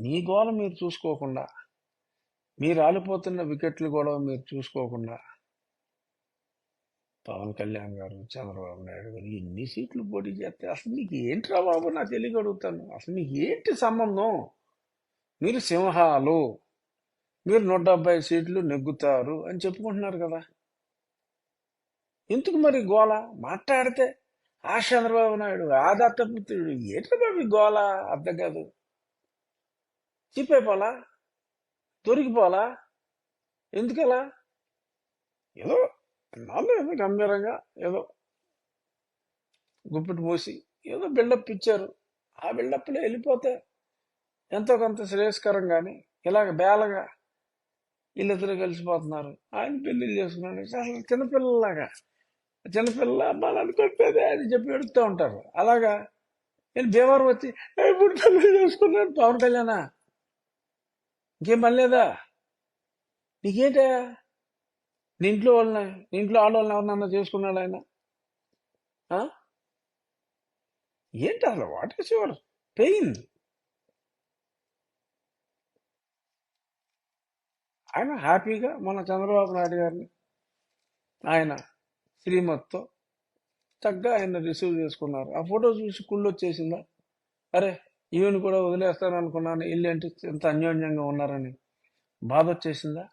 మీ గోల మీరు చూసుకోకుండా మీరు రాలిపోతున్న వికెట్లు కూడా మీరు చూసుకోకుండా పవన్ కళ్యాణ్ గారు చంద్రబాబు నాయుడు గారు ఎన్ని సీట్లు పోటీ చేస్తే అసలు మీకు ఏంట్రా బాబు? నా తెలియక అడుగుతాను. అసలు మీకు ఏంటి సంబంధం? మీరు సింహాలు. మీరు నూట డెబ్బై సీట్లు నెగ్గుతారు అని చెప్పుకుంటున్నారు కదా. ఎందుకు మరి గోల? మాట్లాడితే ఆ చంద్రబాబు నాయుడు ఆ దత్తపుత్రుడు ఏంటి బాబు గోళ గోల? అర్థం కాదు. చెప్పైపోలా? దొరికిపోలా? ఎందుకలా? ఏదో నాలో ఏదో గంభీరంగా ఏదో గుప్పిటి పోసి ఏదో బిల్డప్ ఇచ్చారు. ఆ బిల్డప్లో వెళ్ళిపోతే ఎంతో కొంత శ్రేయస్కరం కానీ ఇలాగ బేలగా వీళ్ళిద్దరూ కలిసిపోతున్నారు. ఆయన పెళ్ళి చేసుకున్నాడు. అసలు చిన్నపిల్లలాగా చిన్నపిల్ల అమ్మాలని అనుకుంటుంది అని చెప్పి ఎడుతూ ఉంటారు. అలాగా? నేను భీమవరం వచ్చి పెళ్ళి చేసుకున్నాను పవన్ కళ్యాణా! ఇంకేం పని లేదా? నీకేంటయా నీ ఇంట్లో వాళ్ళని నీ ఇంట్లో ఆడవాళ్ళని ఎవరినన్నా చేసుకున్నాడు ఆయన? ఏంటి అసలు వాట్ ఈస్ యువర్ పెయిన్. ఆయన హ్యాపీగా మన చంద్రబాబు నాయుడు గారిని ఆయన శ్రీమత్తో చక్కగా ఆయన రిసీవ్ చేసుకున్నారు. ఆ ఫోటో చూసి కుళ్ళు వచ్చేసిందా అరే ఈవెన్ కూడా వదిలేస్తాను అనుకున్నాను ఇల్లు ఏంటి ఇంత అన్యోన్యంగా ఉన్నారని. బాధ వచ్చేసిందా?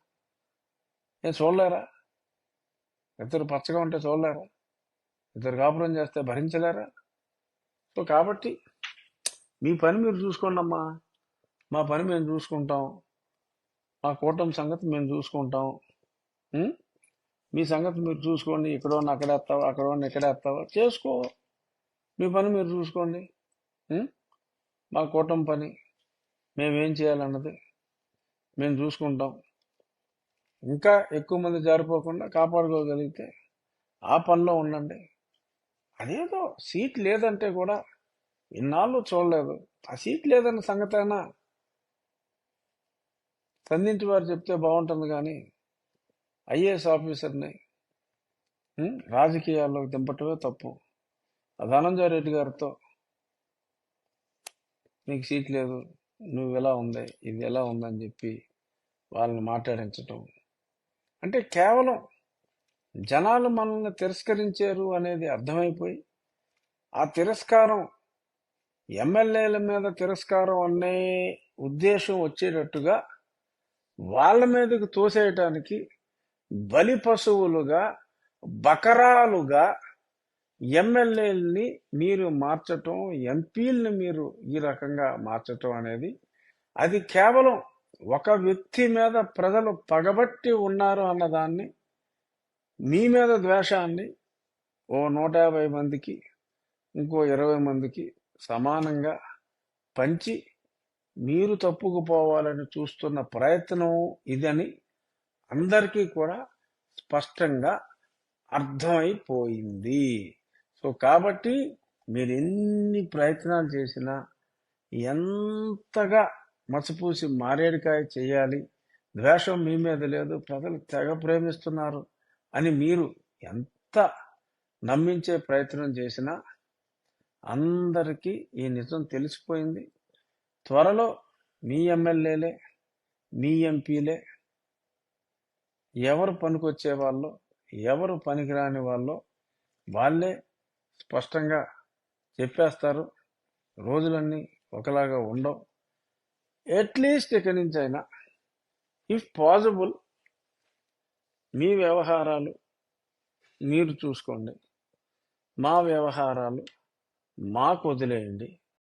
ఏం చూడలేరా? ఇద్దరు పచ్చగా ఉంటే చూడలేరా? ఇద్దరు కాపురం చేస్తే భరించలేరా? సో కాబట్టి మీ పని మీరు చూసుకోండి అమ్మా. మా పని మేము చూసుకుంటాం. మా కూటమి సంగతి మేము చూసుకుంటాం. మీ సంగతి మీరు చూసుకోండి. ఇక్కడ ఉన్న అక్కడ వేస్తావా అక్కడ ఉన్న వేస్తావా చేసుకో. మీ పని మీరు చూసుకోండి. మా కూటమి పని. మేమేం చేయాలన్నది మేము చూసుకుంటాం. ఇంకా ఎక్కువ మంది జారిపోకుండా కాపాడుకోగలిగితే ఆ పనిలో ఉండండి. అదేదో సీట్ లేదంటే కూడా ఇన్నాళ్ళు చూడలేదు. ఆ సీట్ లేదన్న సంగతి అయినా సంధించి వారు చెప్తే బాగుంటుంది కానీ ఐఏఎస్ ఆఫీసర్ని రాజకీయాల్లోకి దింపటమే తప్పు. ఆ ధనంజయ రెడ్డి గారితో నీకు సీట్ లేదు నువ్వు ఎలా ఉంది ఇది ఎలా ఉందని చెప్పి వాళ్ళని మాట్లాడించటం. అంటే కేవలం జనాలు మనల్ని తిరస్కరించారు అనేది అర్థమైపోయి ఆ తిరస్కారం ఎమ్మెల్యేల మీద తిరస్కారం అనే ఉద్దేశం వచ్చేటట్టుగా వాళ్ళ మీదకు తోసేయటానికి బలి పశువులుగా బకరాలుగా ఎమ్మెల్యేలని మీరు మార్చటం ఎంపీలని మీరు ఈ రకంగా మార్చటం అనేది అది కేవలం ఒక వ్యక్తి మీద ప్రజలు పగబట్టి ఉన్నారు అన్నదాన్ని మీ మీద ద్వేషాన్ని ఓ నూట యాభై మందికి ఇంకో ఇరవై మందికి సమానంగా పంచి మీరు తప్పుకుపోవాలని చూస్తున్న ప్రయత్నం ఇదని అందరికీ కూడా స్పష్టంగా అర్థమైపోయింది. సో కాబట్టి మీరు ఎన్ని ప్రయత్నాలు చేసినా ఎంతగా మసపూసి మారేడుకాయ చేయాలి ద్వేషం మీ మీద లేదు ప్రజలు తెగ ప్రేమిస్తున్నారు అని మీరు ఎంత నమ్మించే ప్రయత్నం చేసినా అందరికీ ఈ నిజం తెలిసిపోయింది. త్వరలో మీ ఎమ్మెల్యేలే మీ ఎంపీలే ఎవరు పనికొచ్చే వాళ్ళు ఎవరు పనికిరాని వాళ్ళు వాళ్ళే స్పష్టంగా చెప్పేస్తారు. రోజులన్నీ ఒకలాగా ఉండవు. అట్లీస్ట్ ఇక్కడి నుంచి అయినా ఇఫ్ పాసిబుల్ మీ వ్యవహారాలు మీరు చూసుకోండి. మా వ్యవహారాలు మాకు వదిలేయండి.